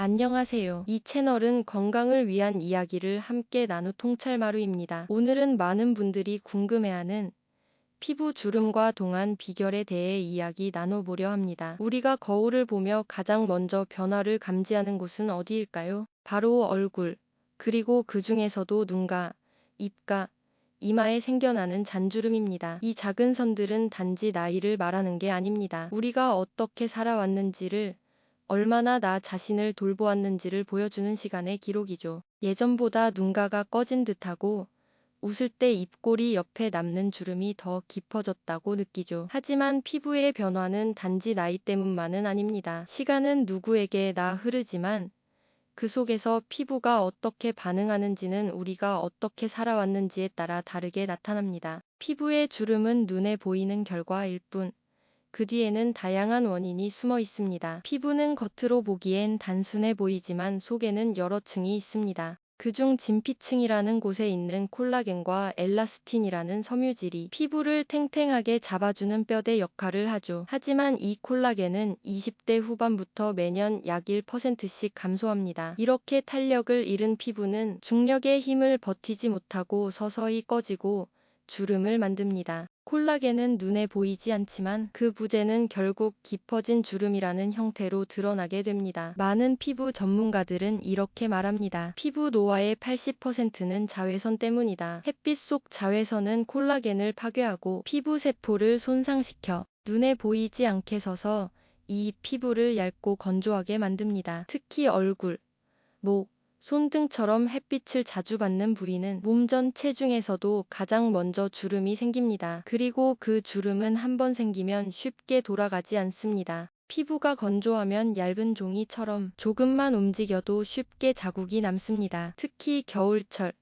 안녕하세요. 이 채널은 건강을 위한 이야기를 함께 나누 통찰마루입니다. 오늘은 많은 분들이 궁금해하는 피부 주름과 동안 비결에 대해 이야기 나눠보려 합니다. 우리가 거울을 보며 가장 먼저 변화를 감지하는 곳은 어디일까요? 바로 얼굴, 그리고 그 중에서도 눈가, 입가, 이마에 생겨나는 잔주름입니다. 이 작은 선들은 단지 나이를 말하는 게 아닙니다. 우리가 어떻게 살아왔는지를 얼마나 나 자신을 돌보았는지를 보여주는 시간의 기록이죠. 예전보다 눈가가 꺼진 듯하고 웃을 때 입꼬리 옆에 남는 주름이 더 깊어졌다고 느끼죠. 하지만 피부의 변화는 단지 나이 때문만은 아닙니다. 시간은 누구에게나 흐르지만 그 속에서 피부가 어떻게 반응하는지는 우리가 어떻게 살아왔는지에 따라 다르게 나타납니다. 피부의 주름은 눈에 보이는 결과일 뿐, 그 뒤에는 다양한 원인이 숨어 있습니다. 피부는 겉으로 보기엔 단순해 보이지만 속에는 여러 층이 있습니다. 그중 진피층이라는 곳에 있는 콜라겐과 엘라스틴이라는 섬유질이 피부를 탱탱하게 잡아주는 뼈대 역할을 하죠. 하지만 이 콜라겐은 20대 후반부터 매년 약 1%씩 감소합니다. 이렇게 탄력을 잃은 피부는 중력의 힘을 버티지 못하고 서서히 꺼지고 주름을 만듭니다. 콜라겐은 눈에 보이지 않지만 그 부재는 결국 깊어진 주름이라는 형태로 드러나게 됩니다. 많은 피부 전문가들은 이렇게 말합니다. 피부 노화의 80%는 자외선 때문이다. 햇빛 속 자외선은 콜라겐을 파괴하고 피부 세포를 손상시켜 눈에 보이지 않게 서서 이 피부를 얇고 건조하게 만듭니다. 특히 얼굴, 목, 손등처럼 햇빛을 자주 받는 부위는 몸 전체 중에서도 가장 먼저 주름이 생깁니다. 그리고 그 주름은 한번 생기면 쉽게 돌아가지 않습니다. 피부가 건조하면 얇은 종이처럼 조금만 움직여도 쉽게 자국이 남습니다. 특히 겨울철,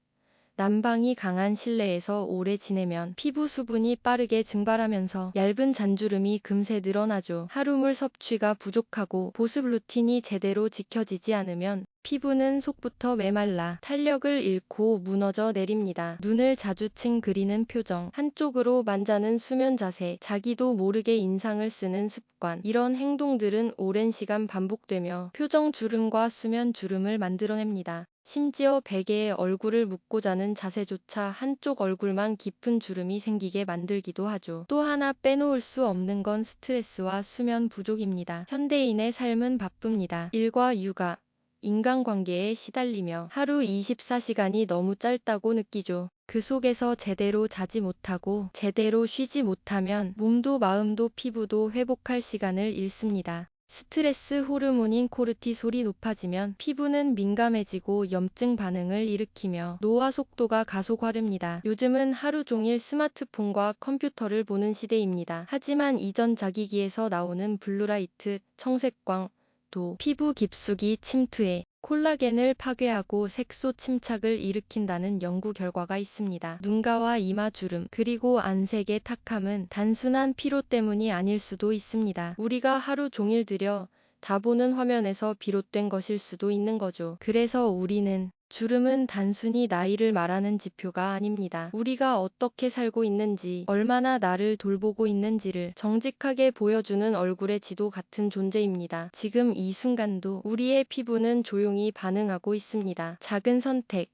난방이 강한 실내에서 오래 지내면 피부 수분이 빠르게 증발하면서 얇은 잔주름이 금세 늘어나죠. 하루물 섭취가 부족하고 보습 루틴이 제대로 지켜지지 않으면 피부는 속부터 메말라 탄력을 잃고 무너져 내립니다. 눈을 자주 찡그리는 표정, 한쪽으로 만자는 수면 자세, 자기도 모르게 인상을 쓰는 습관, 이런 행동들은 오랜 시간 반복되며 표정 주름과 수면 주름을 만들어냅니다. 심지어 베개에 얼굴을 묻고 자는 자세조차 한쪽 얼굴만 깊은 주름이 생기게 만들기도 하죠. 또 하나 빼놓을 수 없는 건 스트레스와 수면 부족입니다. 현대인의 삶은 바쁩니다. 일과 육아, 인간관계에 시달리며 하루 24시간이 너무 짧다고 느끼죠. 그 속에서 제대로 자지 못하고 제대로 쉬지 못하면 몸도 마음도 피부도 회복할 시간을 잃습니다. 스트레스 호르몬인 코르티솔이 높아지면 피부는 민감해지고 염증 반응을 일으키며 노화 속도가 가속화됩니다. 요즘은 하루 종일 스마트폰과 컴퓨터를 보는 시대입니다. 하지만 이전 자기기에서 나오는 블루라이트, 청색광, 또 피부 깊숙이 침투해 콜라겐을 파괴하고 색소 침착을 일으킨다는 연구 결과가 있습니다. 눈가와 이마 주름, 그리고 안색의 탁함은 단순한 피로 때문이 아닐 수도 있습니다. 우리가 하루 종일 들여 다 보는 화면에서 비롯된 것일 수도 있는 거죠. 그래서 우리는 주름은 단순히 나이를 말하는 지표가 아닙니다. 우리가 어떻게 살고 있는지, 얼마나 나를 돌보고 있는지를 정직하게 보여주는 얼굴의 지도 같은 존재입니다. 지금 이 순간도 우리의 피부는 조용히 반응하고 있습니다. 작은 선택,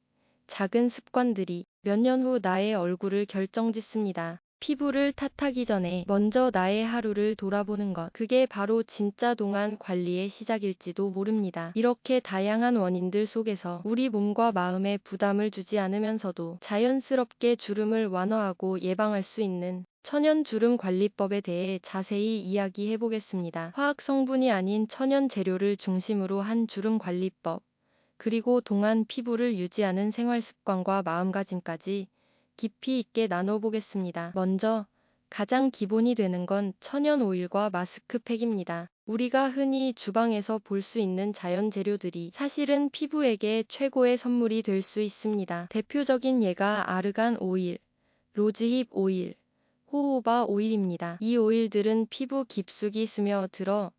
작은 습관들이 몇 년 후 나의 얼굴을 결정짓습니다. 피부를 탓하기 전에 먼저 나의 하루를 돌아보는 것. 그게 바로 진짜 동안 관리의 시작일지도 모릅니다. 이렇게 다양한 원인들 속에서 우리 몸과 마음에 부담을 주지 않으면서도 자연스럽게 주름을 완화하고 예방할 수 있는 천연 주름 관리법에 대해 자세히 이야기해 보겠습니다. 화학 성분이 아닌 천연 재료를 중심으로 한 주름 관리법, 그리고 동안 피부를 유지하는 생활 습관과 마음가짐까지 깊이 있게 나눠보겠습니다. 먼저 가장 기본이 되는 건 천연 오일과 마스크팩입니다. 우리가 흔히 주방에서 볼 수 있는 자연 재료들이 사실은 피부에게 최고의 선물이 될 수 있습니다. 대표적인 예가 아르간 오일, 로즈힙 오일, 호호바 오일입니다. 이 오일들은 피부 깊숙이 스며들어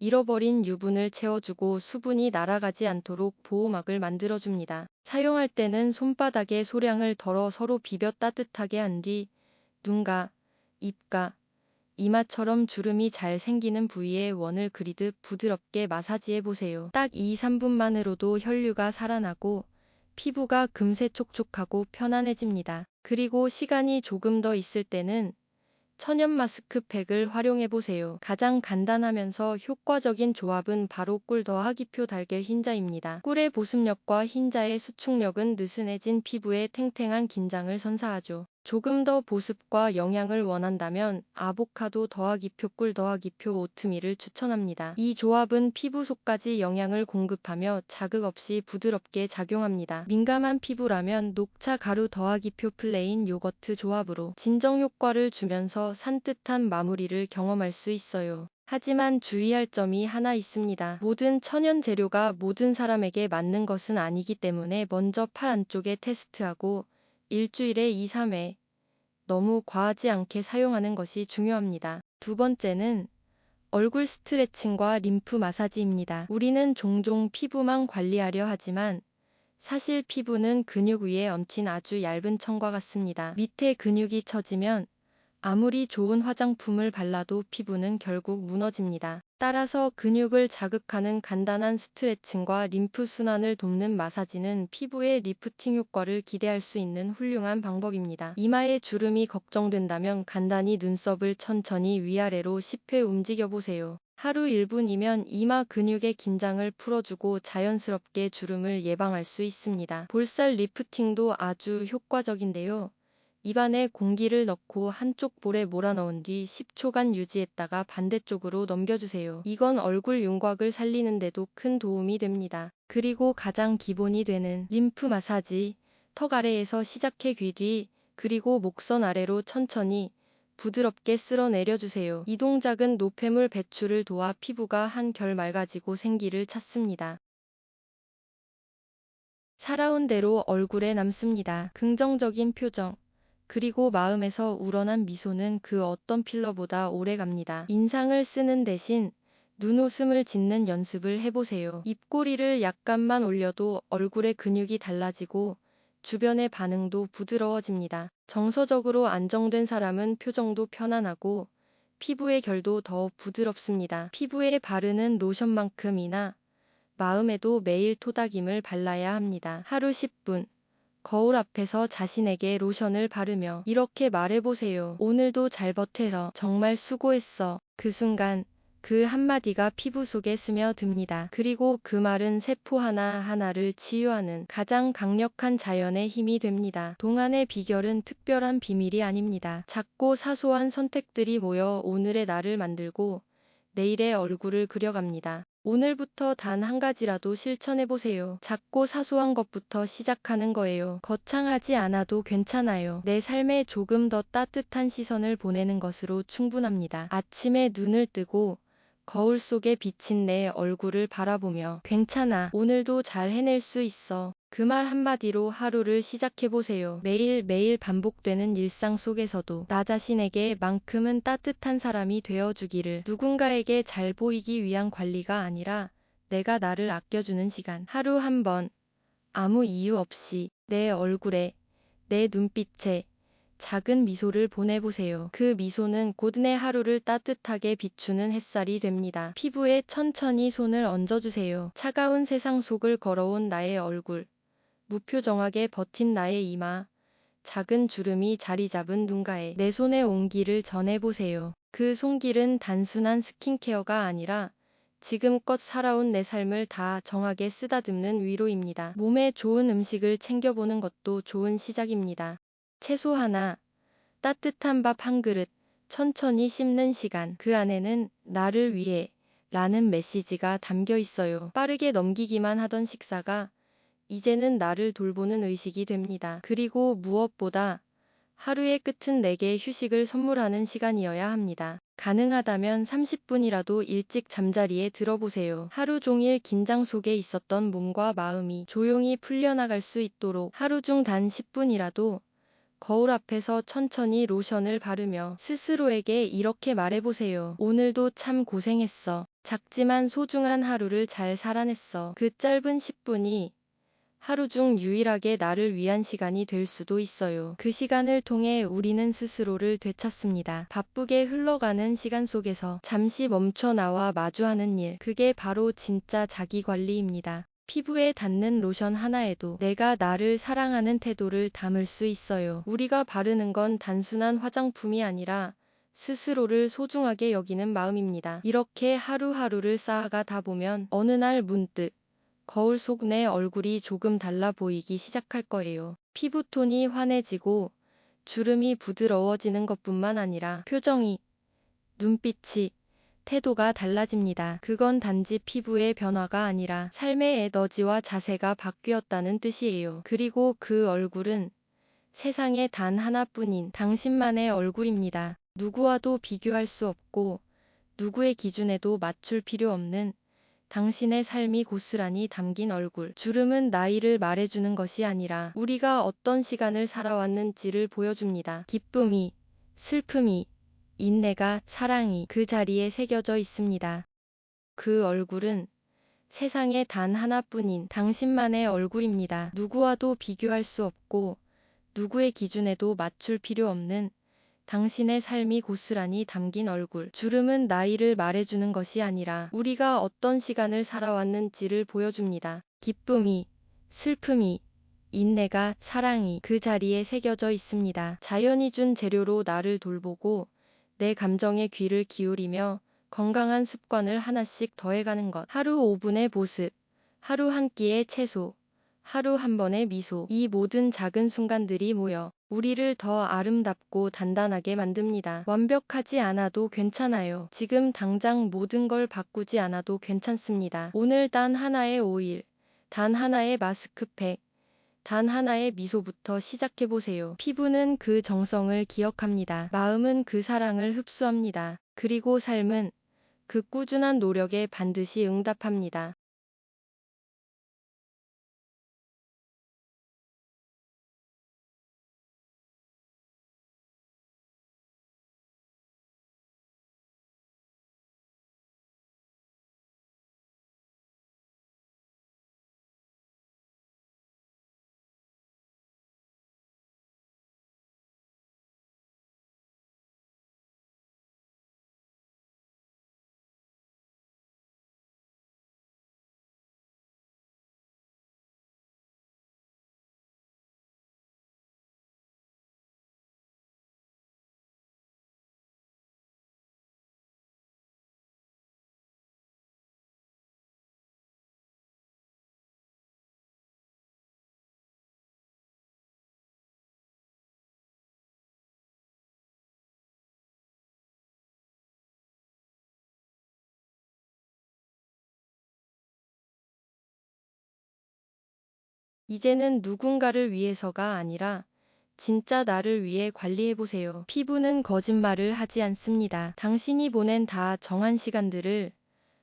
잃어버린 유분을 채워주고 수분이 날아가지 않도록 보호막을 만들어줍니다. 사용할 때는 손바닥에 소량을 덜어 서로 비벼 따뜻하게 한 뒤 눈가, 입가, 이마처럼 주름이 잘 생기는 부위에 원을 그리듯 부드럽게 마사지해 보세요. 딱 2, 3분만으로도 혈류가 살아나고 피부가 금세 촉촉하고 편안해집니다. 그리고 시간이 조금 더 있을 때는 천연 마스크팩을 활용해 보세요. 가장 간단하면서 효과적인 조합은 바로 꿀 더하기 표 달걀 흰자입니다. 꿀의 보습력과 흰자의 수축력은 느슨해진 피부에 탱탱한 긴장을 선사하죠. 조금 더 보습과 영양을 원한다면 아보카도 더하기 표꿀 더하기 표 오트밀을 추천합니다. 이 조합은 피부 속까지 영양을 공급하며 자극 없이 부드럽게 작용합니다. 민감한 피부라면 녹차 가루 더하기 표 플레인 요거트 조합으로 진정 효과를 주면서 산뜻한 마무리를 경험할 수 있어요. 하지만 주의할 점이 하나 있습니다. 모든 천연 재료가 모든 사람에게 맞는 것은 아니기 때문에 먼저 팔 안쪽에 테스트하고 일주일에 2, 3회 너무 과하지 않게 사용하는 것이 중요합니다. 두 번째는 얼굴 스트레칭과 림프 마사지입니다. 우리는 종종 피부만 관리하려 하지만 사실 피부는 근육 위에 얹힌 아주 얇은 천과 같습니다. 밑에 근육이 처지면 아무리 좋은 화장품을 발라도 피부는 결국 무너집니다. 따라서 근육을 자극하는 간단한 스트레칭과 림프 순환을 돕는 마사지는 피부의 리프팅 효과를 기대할 수 있는 훌륭한 방법입니다. 이마에 주름이 걱정된다면 간단히 눈썹을 천천히 위아래로 10회 움직여 보세요. 하루 1분이면 이마 근육의 긴장을 풀어주고 자연스럽게 주름을 예방할 수 있습니다. 볼살 리프팅도 아주 효과적인데요. 입안에 공기를 넣고 한쪽 볼에 몰아넣은 뒤 10초간 유지했다가 반대쪽으로 넘겨주세요. 이건 얼굴 윤곽을 살리는데도 큰 도움이 됩니다. 그리고 가장 기본이 되는 림프 마사지, 턱 아래에서 시작해 귀 뒤, 그리고 목선 아래로 천천히 부드럽게 쓸어 내려주세요. 이 동작은 노폐물 배출을 도와 피부가 한결 맑아지고 생기를 찾습니다. 살아온 대로 얼굴에 남습니다. 긍정적인 표정. 그리고 마음에서 우러난 미소는 그 어떤 필러보다 오래 갑니다. 인상을 쓰는 대신 눈웃음을 짓는 연습을 해보세요. 입꼬리를 약간만 올려도 얼굴의 근육이 달라지고 주변의 반응도 부드러워집니다. 정서적으로 안정된 사람은 표정도 편안하고 피부의 결도 더 부드럽습니다. 피부에 바르는 로션만큼이나 마음에도 매일 토닥임을 발라야 합니다. 하루 10분 거울 앞에서 자신에게 로션을 바르며 이렇게 말해보세요. 오늘도 잘 버텨서 정말 수고했어. 그 순간 그 한마디가 피부 속에 스며듭니다. 그리고 그 말은 세포 하나하나를 치유하는 가장 강력한 자연의 힘이 됩니다. 동안의 비결은 특별한 비밀이 아닙니다. 작고 사소한 선택들이 모여 오늘의 나를 만들고 내일의 얼굴을 그려갑니다. 오늘부터 단 한 가지라도 실천해보세요. 작고 사소한 것부터 시작하는 거예요. 거창하지 않아도 괜찮아요. 내 삶에 조금 더 따뜻한 시선을 보내는 것으로 충분합니다. 아침에 눈을 뜨고 거울 속에 비친 내 얼굴을 바라보며 괜찮아. 오늘도 잘 해낼 수 있어. 그 말 한마디로 하루를 시작해보세요. 매일매일 반복되는 일상 속에서도 나 자신에게 만큼은 따뜻한 사람이 되어주기를 누군가에게 잘 보이기 위한 관리가 아니라 내가 나를 아껴주는 시간. 하루 한 번, 아무 이유 없이 내 얼굴에, 내 눈빛에 작은 미소를 보내보세요. 그 미소는 곧내 하루를 따뜻하게 비추는 햇살이 됩니다. 피부에 천천히 손을 얹어주세요. 차가운 세상 속을 걸어온 나의 얼굴. 무표정하게 버틴 나의 이마, 작은 주름이 자리 잡은 눈가에 내 손의 온기를 전해보세요. 그 손길은 단순한 스킨케어가 아니라 지금껏 살아온 내 삶을 다 정하게 쓰다듬는 위로입니다. 몸에 좋은 음식을 챙겨보는 것도 좋은 시작입니다. 채소 하나, 따뜻한 밥 한 그릇, 천천히 씹는 시간, 그 안에는 나를 위해 라는 메시지가 담겨 있어요. 빠르게 넘기기만 하던 식사가 이제는 나를 돌보는 의식이 됩니다. 그리고 무엇보다 하루의 끝은 내게 휴식을 선물하는 시간이어야 합니다. 가능하다면 30분이라도 일찍 잠자리에 들어보세요. 하루 종일 긴장 속에 있었던 몸과 마음이 조용히 풀려나갈 수 있도록 하루 중 단 10분이라도 거울 앞에서 천천히 로션을 바르며 스스로에게 이렇게 말해보세요. 오늘도 참 고생했어. 작지만 소중한 하루를 잘 살아냈어. 그 짧은 10분이 하루 중 유일하게 나를 위한 시간이 될 수도 있어요. 그 시간을 통해 우리는 스스로를 되찾습니다. 바쁘게 흘러가는 시간 속에서 잠시 멈춰 나와 마주하는 일, 그게 바로 진짜 자기 관리입니다. 피부에 닿는 로션 하나에도 내가 나를 사랑하는 태도를 담을 수 있어요. 우리가 바르는 건 단순한 화장품이 아니라 스스로를 소중하게 여기는 마음입니다. 이렇게 하루하루를 쌓아가다 보면 어느 날 문득 거울 속 내 얼굴이 조금 달라 보이기 시작할 거예요. 피부톤이 환해지고 주름이 부드러워지는 것뿐만 아니라 표정이, 눈빛이, 태도가 달라집니다. 그건 단지 피부의 변화가 아니라 삶의 에너지와 자세가 바뀌었다는 뜻이에요. 그리고 그 얼굴은 세상에 단 하나뿐인 당신만의 얼굴입니다. 누구와도 비교할 수 없고 누구의 기준에도 맞출 필요 없는 당신의 삶이 고스란히 담긴 얼굴. 주름은 나이를 말해주는 것이 아니라 우리가 어떤 시간을 살아왔는지를 보여줍니다. 기쁨이, 슬픔이, 인내가, 사랑이 그 자리에 새겨져 있습니다. 그 얼굴은 세상에 단 하나뿐인 당신만의 얼굴입니다. 누구와도 비교할 수 없고 누구의 기준에도 맞출 필요 없는 당신의 삶이 고스란히 담긴 얼굴. 주름은 나이를 말해주는 것이 아니라 우리가 어떤 시간을 살아왔는지를 보여줍니다. 기쁨이, 슬픔이, 인내가, 사랑이 그 자리에 새겨져 있습니다. 자연이 준 재료로 나를 돌보고 내 감정에 귀를 기울이며 건강한 습관을 하나씩 더해가는 것. 하루 5분의 보습, 하루 한 끼의 채소, 하루 한 번의 미소. 이 모든 작은 순간들이 모여 우리를 더 아름답고 단단하게 만듭니다. 완벽하지 않아도 괜찮아요. 지금 당장 모든 걸 바꾸지 않아도 괜찮습니다. 오늘 단 하나의 오일, 단 하나의 마스크팩, 단 하나의 미소부터 시작해보세요. 피부는 그 정성을 기억합니다. 마음은 그 사랑을 흡수합니다. 그리고 삶은 그 꾸준한 노력에 반드시 응답합니다. 이제는 누군가를 위해서가 아니라 진짜 나를 위해 관리해보세요. 피부는 거짓말을 하지 않습니다. 당신이 보낸 다 정한 시간들을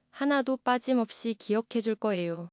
하나도 빠짐없이 기억해줄 거예요.